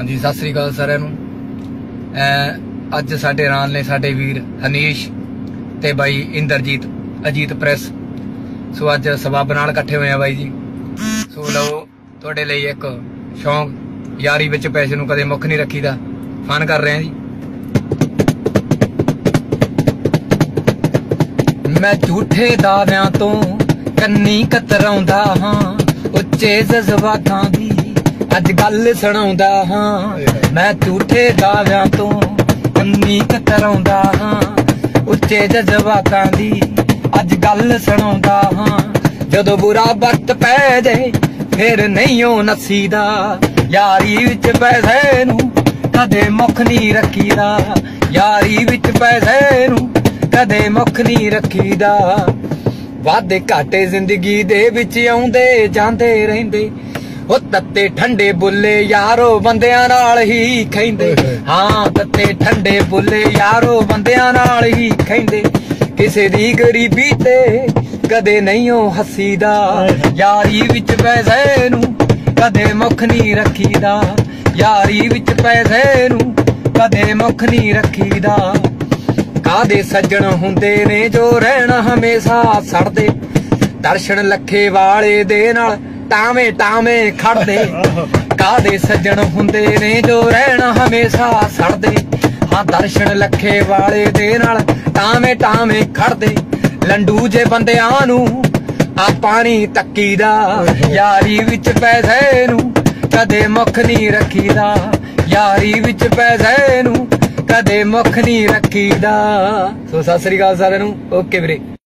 ਹਾਂਜੀ, ਸਤਿ ਸ੍ਰੀ ਅਕਾਲ ਸਾਰਿਆਂ ਨੂੰ। ਅੱਜ ਸਾਡੇ ਨਾਲ ਨੇ ਸਾਡੇ ਵੀਰ ਹਨੀਸ਼ ਤੇ ਬਾਈ ਇੰਦਰਜੀਤ, ਅਜੀਤ ਪ੍ਰੈਸ। ਸੋ ਅੱਜ ਸਬੱਬ ਨਾਲ ਇਕੱਠੇ ਹੋਏ ਆ ਬਾਈ ਜੀ। ਸੋ ਲਓ, ਤੁਹਾਡੇ ਲਈ ਇੱਕ ਸ਼ੌਂਕ, ਯਾਰੀ ਵਿੱਚ ਪੈਸੇ ਨੂੰ ਕਦੇ ਮੁੱਖ ਨਹੀਂ ਰੱਖੀਦਾ। ਫਨ ਕਰ ਰਹੇ ਆ ਜੀ। ਮੈਂ ਝੂਠੇ ਦਾਅਵਿਆਂ ਤੋਂ ਕੰਨੀ ਕਤਰਾਉਂਦਾ ਹਾਂ, ਉੱਚੇ ਜਜ਼ਬਾਤਾਂ ਦੀ ਅੱਜ ਗੱਲ ਸੁਣਾਉਂਦਾ ਹਾਂ। ਮੈਂ ਝੂਠੇ ਦਾਅਵਿਆਂ ਤੋਂ ਕੰਨੀ ਕਤਰਾਉਂਦਾ ਹਾਂ। ਉੱਚੇ ਜਜ਼ਬਾਤਾਂ ਦੀ ਅੱਜ ਗੱਲ ਸੁਣਾਉਂਦਾ ਹਾਂ। ਜਦੋਂ ਬੁਰਾ ਵਕਤ ਪੈ ਜਾਏ, ਫਿਰ ਨਹੀਂ ਉਹ ਨਸੀਦਾ। ਯਾਰੀ ਵਿੱਚ ਪੈਸੇ ਨੂੰ ਕਦੇ ਮੁੱਖ ਨਹੀਂ ਰੱਖੀਦਾ। ਯਾਰੀ ਵਿੱਚ ਪੈਸੇ ਨੂੰ ਕਦੇ ਮੁੱਖ ਨਹੀਂ ਰੱਖੀਦਾ। ਵਾਦੇ ਘਾਟੇ ਜ਼ਿੰਦਗੀ ਦੇ ਵਿੱਚ ਆਉਂਦੇ ਜਾਂਦੇ ਰਹਿੰਦੇ। ਉਹ ਤੱਤੇ ਠੰਡੇ ਬੁੱਲੇ ਯਾਰੋ ਬੰਦਿਆਂ ਨਾਲ ਹੀ ਖੈਂਦੇ ਹਾਂ ਤੱਤੇ ਠੰਡੇ ਬੁੱਲੇ ਯਾਰੋ ਬੰਦਿਆਂ ਨਾਲ ਹੀ ਖੈਂਦੇ ਕਿਸੇ ਦੀ ਗਰੀਬੀ ਤੇ ਕਦੇ ਨਹੀਂ ਉਹ ਹੱਸੀਦਾ ਯਾਰੀ ਵਿੱਚ ਪੈਸੇ ਨੂੰ ਕਦੇ ਮੁੱਖ ਨਹੀਂ ਰੱਖੀਦਾ। ਯਾਰੀ ਵਿੱਚ ਪੈਸੇ ਨੂੰ ਕਦੇ ਮੁੱਖ ਨਹੀਂ ਰੱਖੀਦਾ। ਕਾਦੇ ਸੱਜਣ ਹੁੰਦੇ ਨੇ ਜੋ ਰਹਿਣਾ ਹਮੇਸ਼ਾ ਸੜਦੇ। ਦਰਸ਼ਨ ਲੱਖੇ ਵਾਲੇ ਦੇ ਨਾਲ ਟਾਵੇਂ ਟਾਵੇਂ ਖੜਦੇ। ਕਾਦੇ ਸੱਜਣ ਹੁੰਦੇ ਨੇ ਜੋ ਰਹਿਣਾ ਹਮੇਸ਼ਾ ਸੜਦੇ। ਹਾਂ, ਦਰਸ਼ਨ ਲੱਖੇ ਵਾਲੇ ਦੇ ਨਾਲ ਟਾਵੇਂ ਟਾਵੇਂ ਖੜਦੇ। ਲੰਡੂ ਜੇ ਬੰਦਿਆਂ ਨੂੰ ਆ ਪਾਣੀ ਤੱਕੀਦਾ। ਯਾਰੀ ਵਿੱਚ ਪੈਸੇ ਨੂੰ ਕਦੇ ਮੁੱਖ ਨਹੀਂ ਰੱਖੀਦਾ। ਯਾਰੀ ਵਿੱਚ ਪੈਸੇ ਨੂੰ ਕਦੇ ਮੁੱਖ ਨਹੀਂ ਰੱਖੀਦਾ। ਸੋ ਸਤਿ ਸ੍ਰੀ ਅਕਾਲ ਸਾਰਿਆਂ ਨੂੰ। ਓਕੇ ਵੀਰੇ।